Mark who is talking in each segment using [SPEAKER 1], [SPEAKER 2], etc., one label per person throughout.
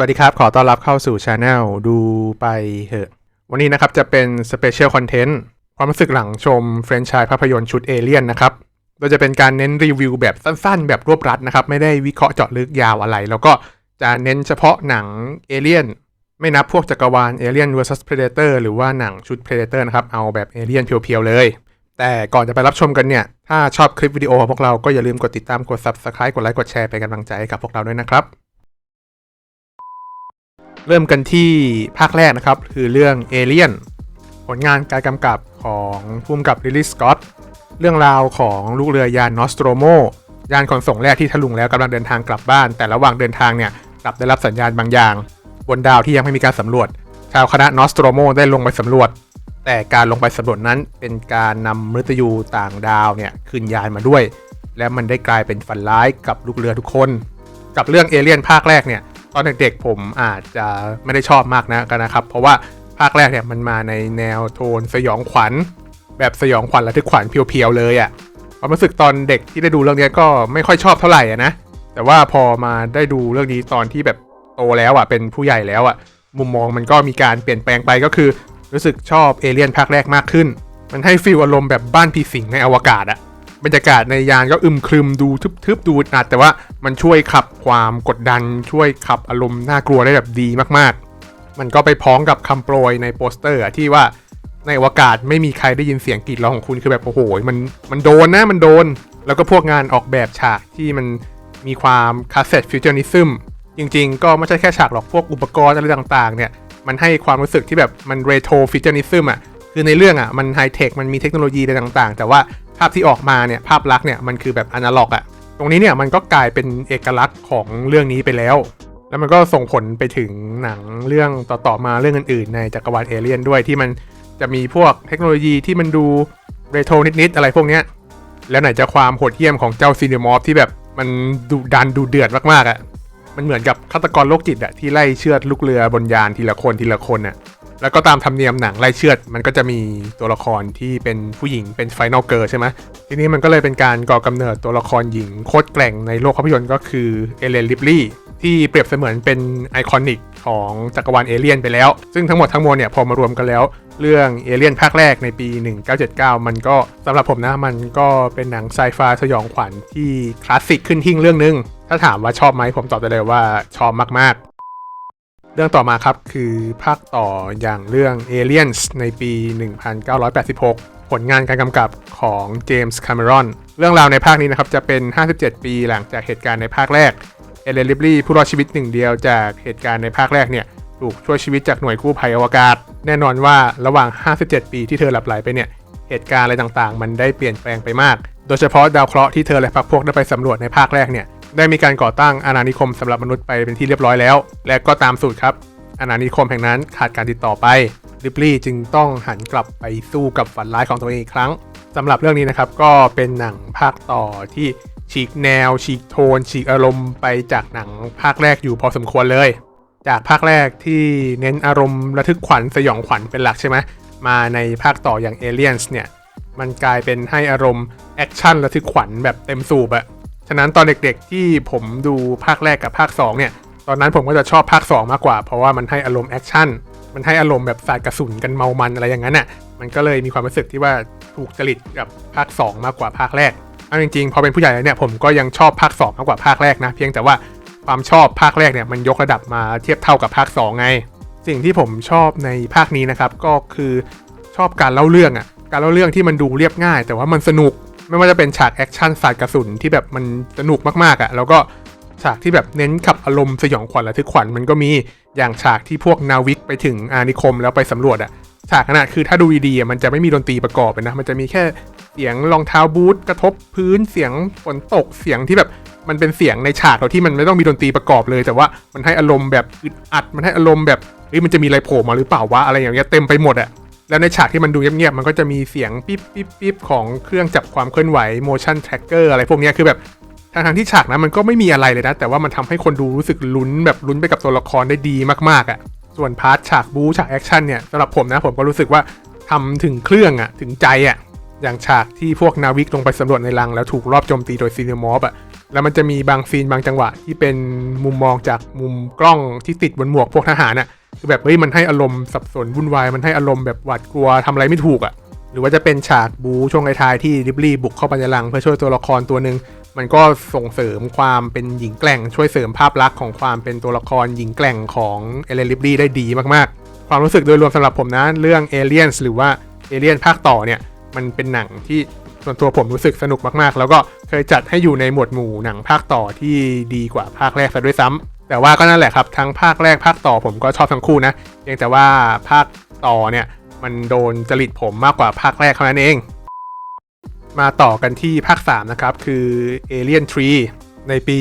[SPEAKER 1] สวัสดีครับ ขอต้อนรับเข้าสู่ช anel ดูไปเหอะ วันนี้นะครับจะเป็นสเปเชียลคอนเทนต์ความรู้สึกหลังชมเฟรนช c ายภาพยนตร์ชุดเอเลียนนะครับ โดยจะเป็นการเน้นรีวิวแบบสั้นๆ แบบรวบรัดนะครับ ไม่ได้วิเคราะห์เจาะลึกยาวอะไร แล้วก็จะเน้นเฉพาะหนังเอเลียนไม่นับพวกจักรวาล Alien vs Predator หรือว่าหนังชุด Predator นะครับ เอาแบบเอเลียนเพียวๆเลย แต่ก่อนจะไปรับชมกันเนี่ย ถ้าชอบคลิปวิดีโอของพวกเราก็อย่าลืมกดติดตามกด Subscribe กดไลค์กดแชร์เป็นกำลังใจให้กับพวกเราด้วยนะครับ เริ่มกันที่ภาคแรกนะครับ คือเรื่อง Alien ผลงานการกำกับของผู้กำกับลิลลี่สกอตเรื่องราวของลูกเรือยานนอสโตรโมยานขนส่งแรกที่ทะลุงแล้วกำลังเดินทางกลับบ้าน แต่ระหว่างเดินทางเนี่ยกลับได้รับสัญญาณบางอย่าง บนดาวที่ยังไม่มีการสำรวจ ชาวคณะนอสโตรโมได้ลงไปสำรวจ แต่การลงไปสำรวจนั้นเป็นการนำมนุษย์ยูต่างดาวเนี่ยขึ้นยานมาด้วย และมันได้กลายเป็นฝันร้ายกับลูกเรือทุกคน กับเรื่องเอเลี่ยนภาคแรกเนี่ย ตอนเด็กๆผมอาจจะไม่ได้ชอบมากนะกันนะครับ เพราะว่าภาคแรกเนี่ยมันมาในแนวโทนสยองขวัญ แบบสยองขวัญระทึกขวัญเพียวๆเลยอะ่ะความรู้สึกตอนเด็กที่ได้ดูเรื่องนี้ก็ไม่ค่อยชอบเท่าไหร่อะนะแต่ว่าพอมาได้ดูเรื่องนี้ตอนที่แบบโตแล้วอะ่ะเป็นผู้ใหญ่แล้วอะ่ะมุมมองมันก็มีการเปลี่ยนแปลงไปก็คือ รู้สึกชอบเอเลี่ยนภาคแรกมากขึ้น มันให้ฟีลอารมณ์แบบบ้านผีสิงในอวกาศอะ บรรยากาศในยานก็อึมครึมดูทึบๆดูอัดแต่ว่ามันช่วยขับความกดดัน ช่วยขับอารมณ์น่ากลัวได้แบบดีมากๆ มันก็ไปพ้องกับคำโปรยในโปสเตอร์ที่ว่าในอวกาศไม่มีใครได้ยินเสียงกรีดร้องของคุณคือแบบโอ้โหมันมันโดนนะมันโดน แล้วก็พวกงานออกแบบฉากที่มันมีความคาสเซ็ตฟิวเจอร์นิซึมจริงๆ ก็ไม่ใช่แค่ฉากหรอกพวกอุปกรณ์อะไรต่างๆ เนี่ยมันให้ความรู้สึกที่แบบมันเรโทรฟิวเจอร์นิซึมอะคือในเรื่องอะมันไฮเทคมันมีเทคโนโลยีอะไรต่างๆ แต่ว่า ภาพที่ออกมาเนี่ยภาพลักษณ์เนี่ยมันคือแบบอนาล็อกอะตรงนี้เนี่ยมันก็กลายเป็นเอกลักษณ์ของเรื่องนี้ไปแล้ว แล้วมันก็ส่งผลไปถึงหนังเรื่องต่อๆมาเรื่องอื่นๆ ในจักรวาลเอเลียนด้วยที่มันจะมีพวกเทคโนโลยีที่มันดูเรโทรนิดๆอะไรพวกเนี้ยแล้วไหนจะความโหดเหี้ยมของเจ้าซีเนมอฟที่แบบมันดุดันดูเดือดมากๆอะ่ะมันเหมือนกับฆาตกรโรคจิตอะที่ไล่เชือดลูกเรือบนยานทีละคนทีละคนอะ แล้วก็ตามธรรมเนียมหนังไล่เชือด มันก็จะมีตัวละครที่เป็นผู้หญิงเป็นไฟนอลเกิร์ใช่ไหมทีนี้มันก็เลยเป็นการก่อกำเนิดตัวละครหญิงโคตรแกร่งในโลกภาพยนตร์ก็คือเอเลนลิปลี่ที่เปรียบเสมือนเป็นไอคอนิกของจักรวาลเอเลียนไปแล้ว ซึ่งทั้งหมดทั้งมวลเนี่ยพอมารวมกันแล้ว เรื่องเอเลียนภาคแรกในปี 1979 มันก็สำหรับผมนะ มันก็เป็นหนังไซไฟสยองขวัญที่คลาสสิกขึ้นหิ่งเรื่องนึง ถ้าถามว่าชอบไหมผมตอบได้เลยว่าชอบมากๆ รื่องต่อมาครับคือภาคต่ออย่างเรื่อง Aliens ในปี 1986 ผลงานการกำกับของเจมส์คาเมรอนเรื่องราวในภาคนี้นะครับจะเป็น 57 ปีหลังจากเหตุการณ์ในภาคแรก เอเลนลิบลี่ผู้รอดชีวิตหนึ่งเดียวจากเหตุการณ์ในภาคแรกเนี่ยถูกช่วยชีวิตจากหน่วยกู้ภัยอวกาศ แน่นอนว่าระหว่าง 57 ปีที่เธอหลับไหลไปเนี่ยเหตุการณ์อะไรต่างๆ มันได้เปลี่ยนแปลงไปมาก โดยเฉพาะดาวเคราะห์ที่เธอและพรรคพวกได้ไปสำรวจในภาคแรกเนี่ย ได้มีการก่อตั้งอาณานิคมสำหรับมนุษย์ไปเป็นที่เรียบร้อยแล้ว และก็ตามสูตรครับ อาณานิคมแห่งนั้นขาดการติดต่อไปลิบลี่จึงต้องหันกลับไปสู้กับฝันร้ายของตัวเองอีกครั้งสำหรับเรื่องนี้นะครับก็เป็นหนังภาคต่อที่ฉีกแนว ฉีกโทน ฉีกอารมณ์ไปจากหนังภาคแรกอยู่พอสมควรเลย จากภาคแรกที่เน้นอารมณ์ระทึกขวัญสยองขวัญเป็นหลักใช่ไหมมาในภาคต่ออย่าง Aliens เนี่ยมันกลายเป็นให้อารมณ์แอคชั่นระทึกขวัญแบบเต็มสูบอะ ฉะนั้นตอนเด็กๆที่ผมดูภาคแรกกับภาค2เนี่ย ตอนนั้นผมก็จะชอบภาค 2 มากกว่า เพราะว่ามันให้อารมณ์แอคชั่น มันให้อารมณ์แบบสาดกระสุนกันเมามันอะไรอย่างนั้นน่ะ มันก็เลยมีความรู้สึกที่ว่าถูกจริตกับภาค 2 มากกว่าภาคแรกเอาจริงๆ พอเป็นผู้ใหญ่แล้วเนี่ยผมก็ยังชอบภาค 2 มากกว่าภาคแรกนะ เพียงแต่ว่าความชอบภาคแรกเนี่ยมันยกระดับมาเทียบเท่ากับภาค 2 ไง สิ่งที่ผมชอบในภาคนี้นะครับก็คือชอบการเล่าเรื่องอะการเล่าเรื่องที่มันดูเรียบง่าย แต่ว่ามันสนุก ไม่ว่าจะเป็นฉากแอคชั่นสาดกระสุนที่แบบมันสนุกมากๆอะ่ะ แล้วก็ฉากที่แบบเน้นขับอารมณ์สยองขวัญระทึกขวัญมันก็มีอย่างฉากที่พวกนาวิกไปถึงอาณิคมแล้วไปสำรวจอะ่ะฉากนั้นอะคือถ้าดูดีๆอะมันจะไม่มีดนตรีประกอบนะ มันจะมีแค่เสียงรองเท้าบูทกระทบพื้นเสียงฝนตกเสียงที่แบบมันเป็นเสียงในฉากเราที่มันไม่ต้องมีดนตรีประกอบเลย แต่ว่ามันให้อารมณ์แบบอึดอัดมันให้อารมณ์แบบเฮ้ยมันจะมีอะไรโผล่มาหรือเปล่าวะอะไรอย่างเงี้ยเต็มไปหมดอะ แล้วในฉากที่มันดูเงียบๆมันก็จะมีเสียงปิ๊บปิ๊บปิ๊บของเครื่องจับความเคลื่อนไหว motion tracker อะไรพวกนี้คือแบบทางทางที่ฉากนั้นมันก็ไม่มีอะไรเลยนะ แต่ว่ามันทำให้คนดูรู้สึกลุ้นแบบลุ้นไปกับตัวละครได้ดีมากๆอะ่ะ ส่วนพาร์ทฉากบู๊ฉากแอคชั่นเนี่ยสำหรับผมนะผมก็รู้สึกว่าทำถึงเครื่องอะ่ะถึงใจอะ่ะอย่างฉากที่พวกนาวิกลงไปสำรวจในรังแล้วถูกรอบโจมตีโดยซีเนมอฟอะแล้วมันจะมีบางซีนบางจังหวะที่เป็นมุมมองจากมุมกล้องที่ติดบนหมวกพวกทหารน่ะ คือแบบเฮ้ยมันให้อารมณ์สับสนวุ่นวายมันให้อารมณ์แบบหวาดกลัวทำอะไรไม่ถูกอะ่ะ หรือว่าจะเป็นฉากบูช่วงท้ายที่ริบลี่บุกเข้าไปในรังเพื่อช่วยตัวละครตัวหนึ่งมันก็ส่งเสริมความเป็นหญิงแกร่ง ช่วยเสริมภาพลักษณ์ของความเป็นตัวละครหญิงแกร่งของเอเลนริบลี่ได้ดีมากๆ ความรู้สึกโดยรวมสำหรับผมนะเรื่อง Aliens หรือว่า Alien ภาคต่อเนี่ยมันเป็นหนังที่ส่วนตัวผมรู้สึกสนุกมากๆ แล้วก็เคยจัดให้อยู่ในหมวดหมู่หนังภาคต่อที่ดีกว่าภาคแรกซะด้วยซ้ำ แต่ว่าก็นั่นแหละครับทั้งภาคแรกภาคต่อผมก็ชอบทั้งคู่นะเพียงแต่ว่าภาคต่อเนี่ยมันโดนจริตผมมากกว่าภาคแรกเท่านั้นเอง มาต่อกันที่ภาค 3 นะครับ คือ Alien 3ในปี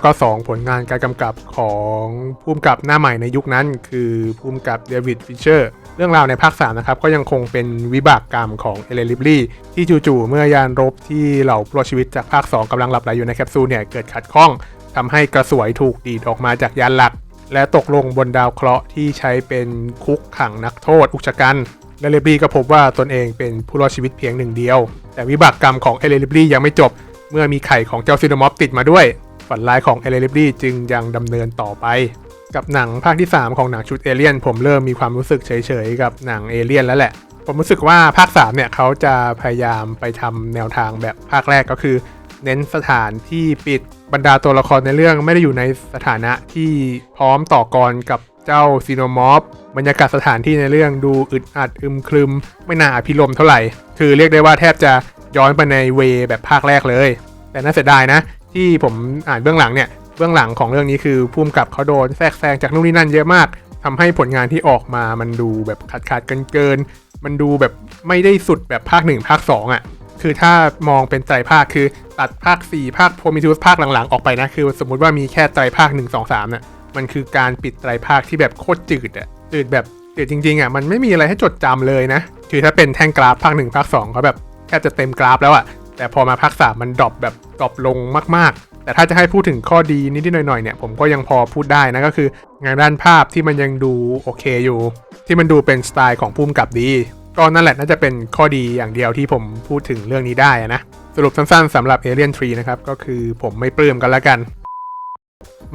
[SPEAKER 1] 1992 ผลงานการกำกับของผู้กำกับหน้าใหม่ในยุคนั้น คือผู้กำกับเดวิดฟิชเชอร์เรื่องราวในภาค 3 นะครับ ก็ยังคงเป็นวิบากกรรมของเอเลนลิบลี่ที่จู่ๆเมื่อยานรบที่เหล่าผู้รอดชีวิตจากภาค 2กำลังหลับไหลอยู่ในแคปซูลเนี่ย เกิดขัดข้อง ทำให้กระสวยถูกดีดออกมาจากยานหลัก และตกลงบนดาวเคราะห์ที่ใช้เป็นคุกขังนักโทษอุกชะกันและเลบลีก็พบว่าตนเองเป็นผู้รอดชีวิตเพียงหนึ่งเดียว แต่วิบากกรรมของเอเลลิบลียังไม่จบ เมื่อมีไข่ของเจ้าซินมอฟติดมาด้วย ฝันร้ายของเอเลลิบลีจึงยังดำเนินต่อไป กับหนังภาคที่ 3 ของหนังชุดเอเลียนผมเริ่มมีความรู้สึกเฉยๆกับหนังเอเลียนแล้วแหละ ผมรู้สึกว่าภาค3เนี่ยเขาจะพยายามไปทำแนวทางแบบภาคแรกก็คือ เน้นสถานที่ปิดบรรดาตัวละครในเรื่องไม่ได้อยู่ในสถานะที่พร้อมต่อกรกับเจ้าซีโนมอฟบรรยากาศสถานที่ในเรื่องดูอึดอัดอึมครึม ไม่น่าอภิรมเท่าไหร่ คือเรียกได้ว่าแทบจะย้อนไปในเวแบบภาคแรกเลย แต่น่าเสียดายนะ ที่ผมอ่านเบื้องหลังเนี่ยเบื้องหลังของเรื่องนี้คือพุ่มกับเขาโดนแทรกแซงจากนู่นนี่นั่นเยอะมากทำให้ผลงานที่ออกมามันดูแบบขาดขาดเกินเกินมันดูแบบไม่ได้สุดแบบภาคหนึ่งภาคสองอะ คือถ้ามองเป็นไตรภาคคือตัดภาค 4 ภาคโพมิทูสภาคหลังๆ ออกไปนะ คือสมมุติว่ามีแค่ไตรภาค 1 2 3น่ะมันคือการปิดไตรภาคที่แบบโคตรจืดอะจืดแบบจืดจริงๆอะมันไม่มีอะไรให้จดจำเลยนะคือถ้าเป็นแท่งกราฟภาค 1 ภาค2เขาแบบแทบจะเต็มกราฟแล้วอะแต่พอมาภาค 3 มันดรอปแบบดรอปลงมากๆ แต่ถ้าจะให้พูดถึงข้อดีนิดๆหน่อยๆเนี่ยผมก็ยังพอพูดได้นะก็คืองานด้านภาพที่มันยังดูโอเคอยู่ ที่มันดูเป็นสไตล์ของพุ่มกับดี ก็นั่นแหละน่าจะเป็นข้อดีอย่างเดียวที่ผมพูดถึงเรื่องนี้ได้นะ สรุปสั้นๆสำหรับ Alien 3 นะครับ ก็คือผมไม่ปลื้มกันแล้วกัน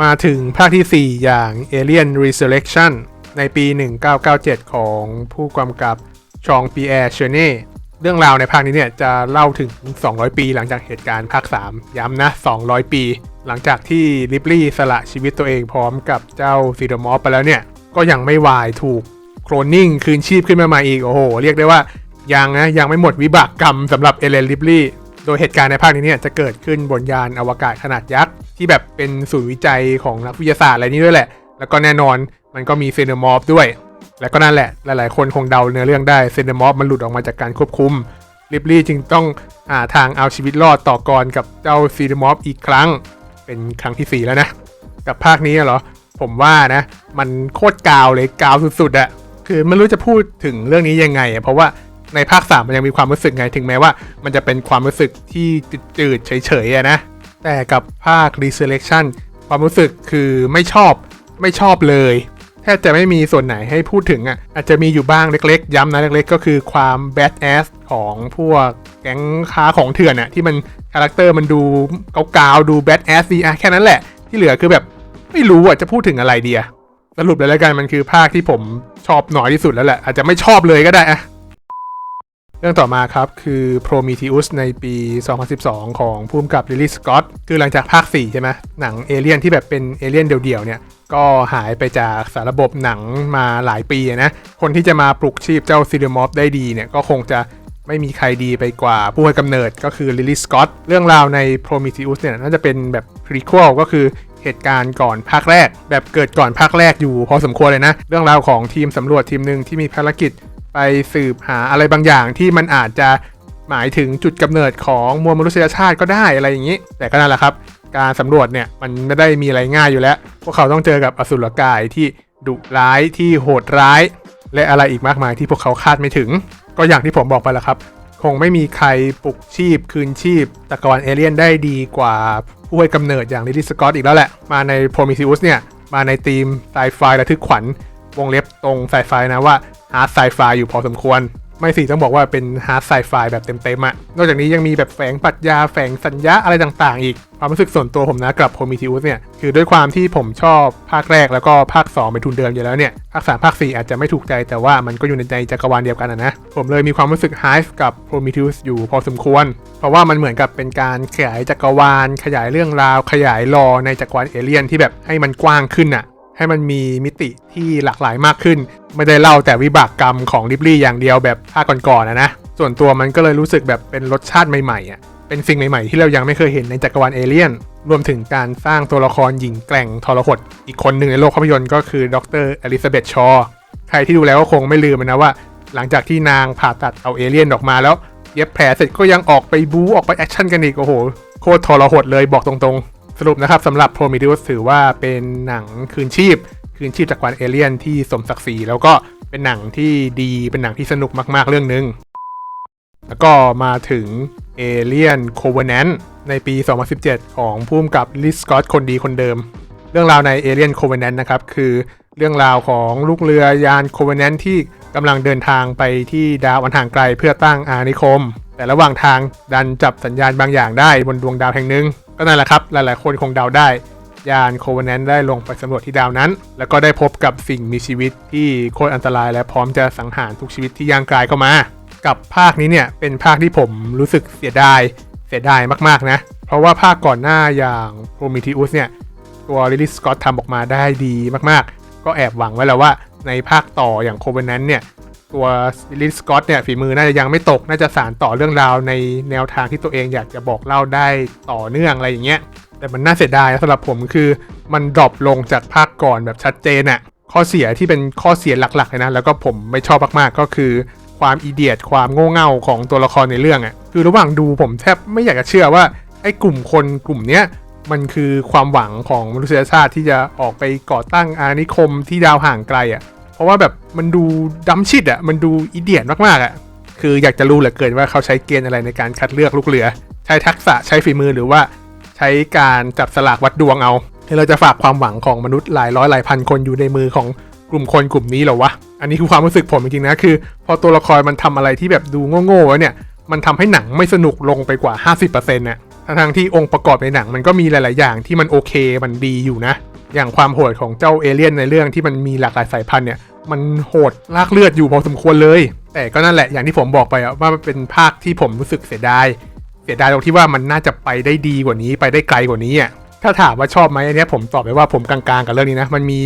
[SPEAKER 1] มาถึงภาคที่ 4 อย่าง Alien Resurrection ในปี 1997 ของผู้กำกับชองปีแอร์เชเน่เรื่องราวในภาคนี้เนี่ยจะเล่าถึง 200 ปีหลังจากเหตุการณ์ภาค 3 ย้ำนะ 200 ปี หลังจากที่ลิบลี่สละชีวิตตัวเองพร้อมกับเจ้าซีดมอฟไปแล้วเนี่ย ก็ยังไม่วายถูก โคลนนิ่งคืนชีพขึ้นมาใหม่อีก โอ้โห เรียกได้ว่ายังนะยังไม่หมดวิบากกรรมสำหรับเอเลนลิบลี่โดยเหตุการณ์ในภาคนี้เนี่ยจะเกิดขึ้นบนยานอวกาศขนาดยักษ์ ที่แบบเป็นศูนย์วิจัยของนักวิทยาศาสตร์อะไรนี้ด้วยแหละ แล้วก็แน่นอนมันก็มีเซนมอฟด้วย แล้วก็นั่นแหละ หลายๆ คนคงเดาเนื้อเรื่องได้เซนมอฟมันหลุดออกมาจากการควบคุมลิบลี่จึงต้องหาทางเอาชีวิตรอดต่อกรกับเจ้าซีนมอฟอีกครั้ง เป็นครั้งที่สี่แล้วนะ กับภาคนี้เหรอผมว่านะ มันโคตรกาวเลยกาวสุดๆอะ คือไม่รู้จะพูดถึงเรื่องนี้ยังไงอะเพราะว่าในภาค3มันยังมีความรู้สึกไงถึงแม้ว่า มันจะเป็นความรู้สึกที่จืดๆเฉยๆนะแต่กับภาค Resurrection ความรู้สึกคือไม่ชอบไม่ชอบเลยแทบจะไม่มีส่วนไหนให้พูดถึงอะอาจจะมีอยู่บ้างเล็กๆ ย้ำนะเล็กๆ ก็คือความ bad ass ของพวกแก๊งค้าของเถื่อนอะที่มันคาแรคเตอร์มันดูเกาๆดู bad ass ดีอะแค่นั้นแหละที่เหลือคือแบบไม่รู้อะจะพูดถึงอะไรเดีย สรุปเลยแล้วกันมันคือภาคที่ผมชอบน้อยที่สุดแล้วแหละ อาจจะไม่ชอบเลยก็ได้อะเรื่องต่อมาครับคือ Prometheus ในปี 2012 ของผู้กำกับ Ridley Scott คือหลังจากภาค 4 ใช่ไหมหนังเอเลี่ยนที่แบบเป็นเอเลี่ยนเดี่ยวๆเนี่ย ก็หายไปจากสาระบบหนังมาหลายปีนะ คนที่จะมาปลุกชีพเจ้าซีเดมอฟได้ดีเนี่ย ก็คงจะไม่มีใครดีไปกว่าผู้ให้กำเนิดก็คือลิลลี่สกอตเรื่องราวใน Prometheus เนี่ยน่าจะเป็นแบบ prequel ก็คือ เหตุการณ์ก่อนภาคแรก แบบเกิดก่อนภาคแรกอยู่พอสมควรเลยนะ เรื่องราวของทีมสำรวจทีมหนึ่งที่มีภารกิจไปสืบหาอะไรบางอย่างที่มันอาจจะหมายถึงจุดกำเนิดของมวลมนุษยชาติก็ได้อะไรอย่างนี้ แต่ก็นั่นแหละครับ การสำรวจเนี่ยมันไม่ได้มีอะไรง่ายอยู่แล้ว พวกเขาต้องเจอกับอสุรกายที่ดุร้ายที่โหดร้าย และอะไรอีกมากมายที่พวกเขาคาดไม่ถึง ก็อย่างที่ผมบอกไปแล้วครับ คงไม่มีใครปลุกชีพคืนชีพตะกอนเอเลี่ยนได้ดีกว่าผู้ให้กำเนิดอย่างลิลลี่สกอตอีกแล้วแหละ มาใน Prometheus เนี่ย มาในทีมไซไฟระทึกขวัญวงเล็บตรงไซไฟนะว่าฮาร์ดไซไฟอยู่พอสมควร ไม่สิต้องบอกว่าเป็นฮาร์ดไซไฟแบบเต็มๆอะนอกจากนี้ยังมีแบบแฝงปรัชญาแฝงสัญญาอะไรต่างๆ อีก ความรู้สึกส่วนตัวผมนะกับ Prometheus เนี่ย คือด้วยความที่ผมชอบภาคแรกแล้วก็ภาค 2 เป็นทุนเดิมอยู่แล้วเนี่ย ภาค 3 ภาค 4 อาจจะไม่ถูกใจแต่ว่ามันก็อยู่ในใจจักรวาลเดียวกันนะ ผมเลยมีความรู้สึกไฮฟ์กับ Prometheus อยู่พอสมควร เพราะว่ามันเหมือนกับเป็นการขยายจักรวาล ขยายเรื่องราว ขยายรอในจักรวาลเอเลี่ยนที่แบบให้มันกว้างขึ้นอะ ให้มันมีมิติที่หลากหลายมากขึ้น ไม่ได้เล่าแต่วิบากกรรมของริบลี่อย่างเดียวแบบภาคก่อนๆนะนะ ส่วนตัวมันก็เลยรู้สึกแบบเป็นรสชาติใหม่ๆอะเป็นสิ่งใหม่ๆที่เรายังไม่เคยเห็นในจักรวาลเอเลี่ยน รวมถึงการสร้างตัวละครหญิงแกร่งทรหดอีกคนหนึ่งในโลกภาพยนตร์ก็คือดรอลิซาเบธชอว์ใครที่ดูแล้วก็คงไม่ลืมนะว่า หลังจากที่นางผ่าตัดเอาเอเลี่ยนออกมาแล้ว เย็บแผลเสร็จก็ยังออกไปบู๊ออกไปแอคชั่นกันอีกโอ้โหโคตรทรหดเลยบอกตรงๆ สรุปนะครับสำหรับ Prometheus ถือว่าเป็นหนังคืนชีพ คืนชีพจากวาลเอเลี่ยนที่สมศักดิ์ศรีแล้วก็เป็นหนังที่ดีเป็นหนังที่สนุกมากๆเรื่องหนึ่งแล้วก็มาถึง Alien Covenant ในปี 2017 ของผู้กำกับลิสกอตคนดีคนเดิม เรื่องราวใน Alien Covenant นะครับ คือเรื่องราวของลูกเรือยาน Covenant ที่กำลังเดินทางไปที่ดาวอันห่างไกลเพื่อตั้งอาณานิคม แต่ระหว่างทางดันจับสัญญาณบางอย่างได้บนดวงดาวแห่งหนึ่ง ก็นั่นแหละครับ หลายๆ คนคงเดาได้ ยานโคเวนแนนได้ลงไปสำรวจที่ดาวนั้น แล้วก็ได้พบกับสิ่งมีชีวิตที่โคตรอันตรายและพร้อมจะสังหารทุกชีวิตที่ย่างกลายเข้ามา กับภาคนี้เนี่ยเป็นภาคที่ผมรู้สึกเสียดายเสียดายมากๆนะ เพราะว่าภาคก่อนหน้าอย่าง Prometheus เนี่ยตัวลิลิสกอตทำออกมาได้ดีมากๆ ก็แอบหวังไว้แล้วว่าในภาคต่ออย่างโคเวนแนนเนี่ย ตัวลิลิสกอตเนี่ยฝีมือน่าจะยังไม่ตก น่าจะสานต่อเรื่องราวในแนวทางที่ตัวเองอยากจะบอกเล่าได้ต่อเนื่องอะไรอย่างเงี้ย แต่มันน่าเสียดายสำหรับผมคือมันดรอปลงจากภาคก่อนแบบชัดเจนอะข้อเสียที่เป็นข้อเสียหลักๆเลยนะแล้วก็ผมไม่ชอบมากๆก็คือความอีเดียดความโง่เง่าของตัวละครในเรื่องอะคือระหว่างดูผมแทบไม่อยากจะเชื่อว่าไอ้กลุ่มคนกลุ่มเนี้ยมันคือความหวังของมนุษยชาติที่จะออกไปก่อตั้งอาณานิคมที่ดาวห่างไกลอะ เพราะว่าแบบมันดูดัมชิดอะมันดูอีเดียดมากๆอะคืออยากจะรู้เหลือเกินว่าเขาใช้เกณฑ์อะไรในการคัดเลือกลูกเรือ ใช้ทักษะใช้ฝีมือหรือว่า ใช้การจับสลากวัดดวงเอาเราจะฝากความหวังของมนุษย์หลายร้อยหลายพันคนอยู่ในมือของกลุ่มคนกลุ่มนี้หรอวะ อันนี้คือความรู้สึกผมจริงๆนะคือ พอตัวละครมันทำอะไรที่แบบดูโง่ๆไว้เนี่ย มันทำให้หนังไม่สนุกลงไปกว่า 50%น่ะทั้งๆที่องค์ประกอบในหนังมันก็มีหลาย ๆ อย่างที่มันโอเคมันดีอยู่นะ อย่างความโหดของเจ้าเอเลี่ยนในเรื่องที่มันมีหลากหลายสายพันธุ์เนี่ยมันโหดลากเลือดอยู่พอสมควรเลย แต่ก็นั่นแหละอย่างที่ผมบอกไปว่ามันเป็นภาคที่ผมรู้สึกเสียดายเสียดายตรงที่ว่ามันน่าจะไปได้ดีกว่านี้ไปได้ไกลกว่านี้อะถ้าถามว่าชอบไหมอันนี้ผมตอบไปว่าผมกลางๆกับเรื่องนี้นะมันมี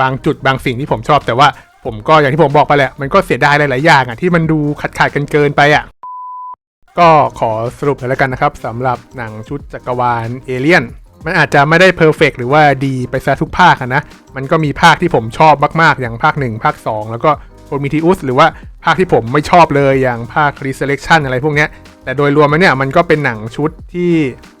[SPEAKER 1] บางจุดบางสิ่งที่ผมชอบ แต่ว่าผมก็อย่างที่ผมบอกไปแหละมันก็เสียดายหลายๆอย่างอะที่มันดูขาดขาดกันเกินไปอะก็ขอสรุปเลยแล้วกันนะครับสำหรับหนังชุดจักรวาลเอเลียน มันอาจจะไม่ได้เพอร์เฟกหรือว่าดีไปซะทุกภาคะนะ มันก็มีภาคที่ผมชอบมากๆ อย่างภาค 1 ภาค 2 แล้วก็โ r ร m ม t ิอุสหรือว่าภาคที่ผมไม่ชอบเลยอย่างภาค Resurrection อะไรพวกเนี้ย แต่โดยรวมแล้วเนี่ยมันก็เป็นหนังชุดที่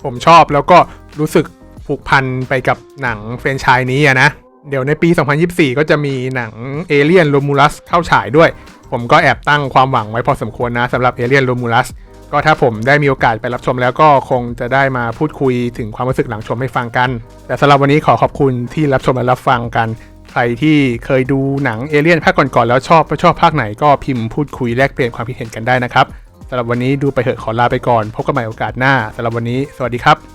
[SPEAKER 1] ผมชอบแล้วก็รู้สึกผูกพันไปกับหนังแฟรนไชส์นี้อะนะ เดี๋ยวในปี 2024 ก็จะมีหนัง Alien Romulus เข้าฉายด้วย ผมก็แอบตั้งความหวังไว้พอสมควรนะสำหรับ Alien Romulus ก็ถ้าผมได้มีโอกาสไปรับชมแล้วก็คงจะได้มาพูดคุยถึงความรู้สึกหลังชมให้ฟังกัน แต่สำหรับวันนี้ขอขอบคุณที่รับชมและรับฟังกัน ใครที่เคยดูหนังเอเลี่ยนภาคก่อนๆแล้วชอบม่ชอบภาคไหนก็พิมพ์พูดคุยแลกเปลี่ยนความคิดเห็นกันได้นะครับสำหรับวันนี้ดูไปเถอะขอลาไปก่อน พบกันใหม่โอกาสหน้าสำหรับวันนี้ สวัสดีครับ